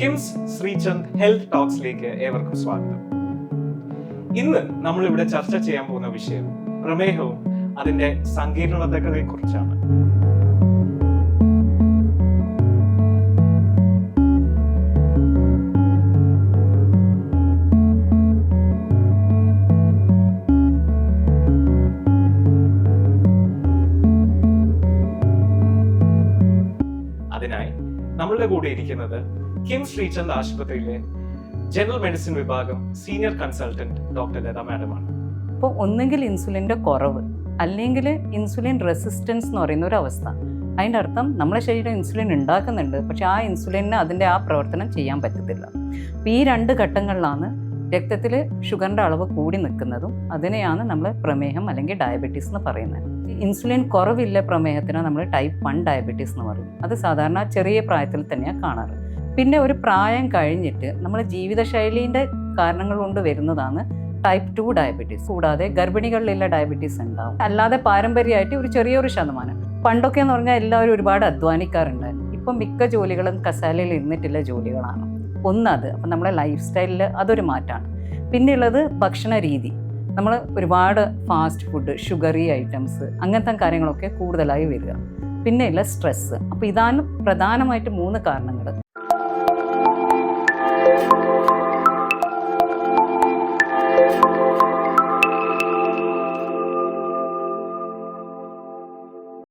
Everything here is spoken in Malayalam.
കിംസ് ശ്രീചന്ദ് ഹെൽത്ത് ടോക്സിലേക്ക് ഏവർക്കും സ്വാഗതം. ഇന്ന് നമ്മൾ ഇവിടെ ചർച്ച ചെയ്യാൻ പോകുന്ന വിഷയം പ്രമേഹവും അതിന്റെ സങ്കീർണതകളെ കുറിച്ചാണ് നമ്മളുടെ കൂടെ ഇരിക്കുന്നത് കിം ശ്രീചന്ദ് ആശുപത്രിയിലെ ജനറൽ മെഡിസിൻ വിഭാഗം സീനിയർ കൺസൾട്ടന്റ് ഡോക്ടർ ലത മാഡമാണ്. അപ്പോൾ ഒന്നുകിൽ ഇൻസുലിന്റെ കുറവ് അല്ലെങ്കിൽ ഇൻസുലിൻ റെസിസ്റ്റൻസ് എന്ന് പറയുന്ന ഒരു അവസ്ഥ. അതിന്റെ അർത്ഥം നമ്മുടെ ശരീരം ഇൻസുലിൻ ഉണ്ടാക്കുന്നുണ്ട് പക്ഷേ ആ ഇൻസുലിന് അതിന്റെ ആ പ്രവർത്തനം ചെയ്യാൻ പറ്റത്തില്ല. അപ്പോൾ ഈ രണ്ട് ഘട്ടങ്ങളിലാണ് രക്തത്തിൽ ഷുഗറിന്റെ അളവ് കൂടി നിൽക്കുന്നതും അതിനെയാണ് നമ്മൾ പ്രമേഹം അല്ലെങ്കിൽ ഡയബറ്റീസ് എന്ന് പറയുന്നത്. ഇൻസുലിൻ കുറവില്ല പ്രമേഹത്തിന് നമ്മൾ ടൈപ്പ് വൺ ഡയബറ്റീസ് എന്ന് പറയും. അത് സാധാരണ ചെറിയ പ്രായത്തിൽ തന്നെയാണ് കാണാറ്. പിന്നെ ഒരു പ്രായം കഴിഞ്ഞിട്ട് നമ്മൾ ജീവിതശൈലീന്റെ കാരണങ്ങൾ കൊണ്ട് വരുന്നതാണ് ടൈപ്പ് ടു ഡയബറ്റീസ് കൂടാതെ ഗർഭിണികളിലുള്ള ഡയബറ്റീസ് ഉണ്ടാവും. അല്ലാതെ പാരമ്പര്യമായിട്ട് ഒരു ചെറിയൊരു ശതമാനം. പണ്ടൊക്കെ എന്ന് പറഞ്ഞാൽ എല്ലാവരും ഒരുപാട് അധ്വാനിക്കാറുണ്ടായിരുന്നു ഇപ്പം മിക്ക ജോലികളും കസാലയിൽ ഇരുന്നിട്ടുള്ള ജോലികളാണ്. ഒന്നത് അപ്പം നമ്മുടെ ലൈഫ് സ്റ്റൈലിൽ അതൊരു മാറ്റമാണ്. പിന്നെയുള്ളത് ഭക്ഷണ രീതി. നമ്മൾ ഒരുപാട് ഫാസ്റ്റ് ഫുഡ് ഷുഗറി ഐറ്റംസ് അങ്ങനത്തെ കാര്യങ്ങളൊക്കെ കൂടുതലായി വരിക. പിന്നെയുള്ള സ്ട്രെസ്സ് അപ്പോൾ ഇതാണ് പ്രധാനമായിട്ട് മൂന്ന് കാരണങ്ങൾ.